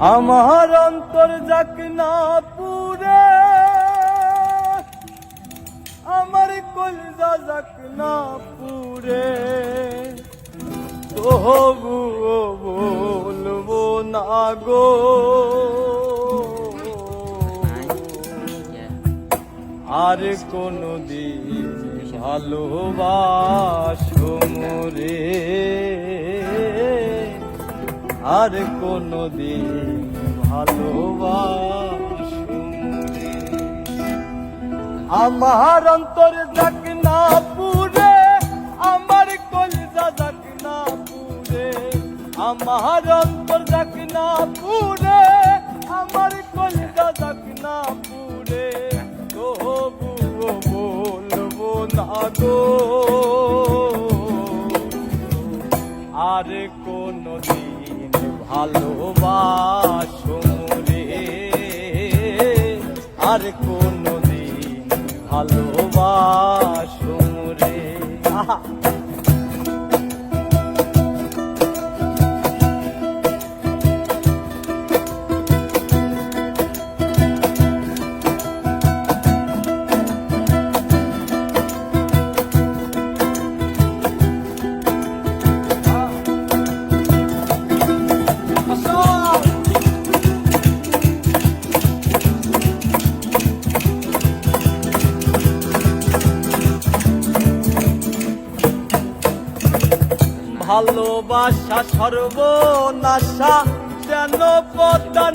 আমার অন্তর যাক না পুরে, আমার কলজা যাক না পুরে। তবুও বলব না গো। আর কোনো দিন ভালোবাসো মোরে আর কোনো দিন ভালোবাসো মোরে আমার অন্তর যাক না পুরে আমার কলজা যাক না পুরে আমার অন্তর যাক না পুরে আমার কলজা যাক না পুরে তবুও বলব না গো। ভালোবাসো রে আর ভালোবাসা সর্বনাশা যেন পদ্মা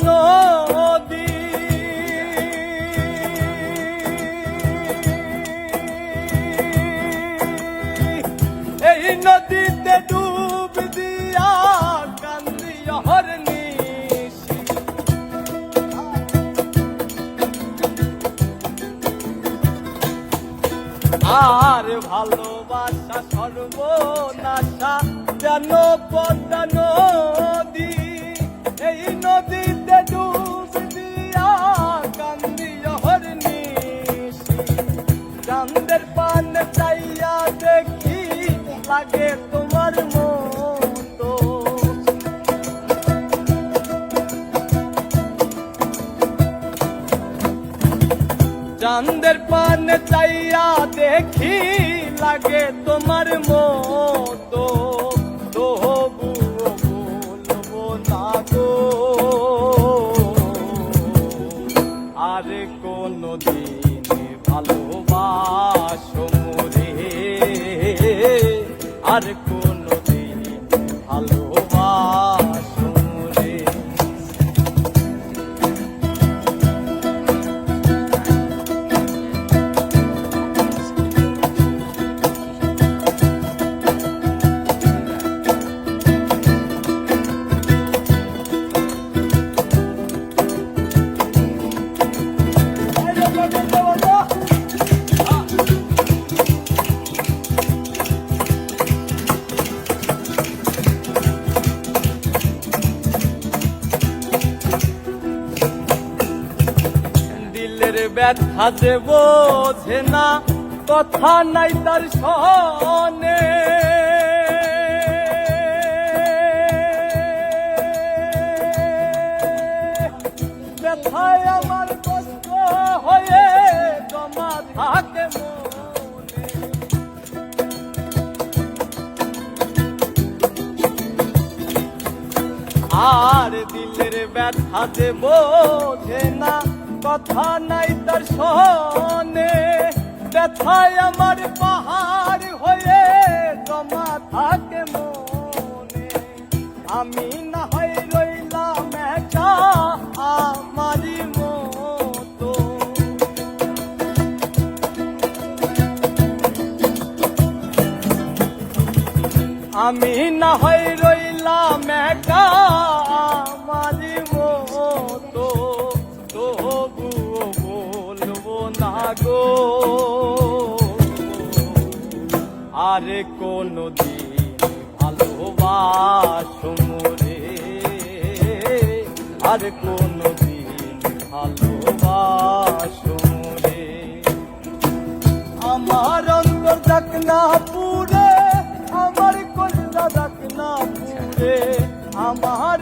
এই নদীতে ডুব দিয়া কান্দি হরনিশি আর ভালোবাসা সর্বনাশা যেন পদ্মা নদী, এই নদীতে ডুব দিয়া কান্দি হরনিশি চান্দের পান চাইয়া দেখি, লাগে তোমার মতো। চান্দের পান চাইয়া দেখি, লাগে তোমার মতো। ব্যথা যে বোঝে না, কথা নাই তার সনে ব্যথায় আমার কষ্ট হয়ে জমা থাকে আর দিলের ব্যথা যে বোঝে না কথা নাই তার সনে। ব্যথায় আমার পাহাড় হয়ে জমা থাকে মনে। আমি না হয় রইলাম একা আমারই মতো। আমি না হয় রইলাম একা আমারই গো। আরে কোনো দিন ভালোবাসো মোরে। আর কোনো দিন ভালোবাসো মোরে। আমার অন্তর যাক না পুরে আমার কলজা যাক না পুরে আমার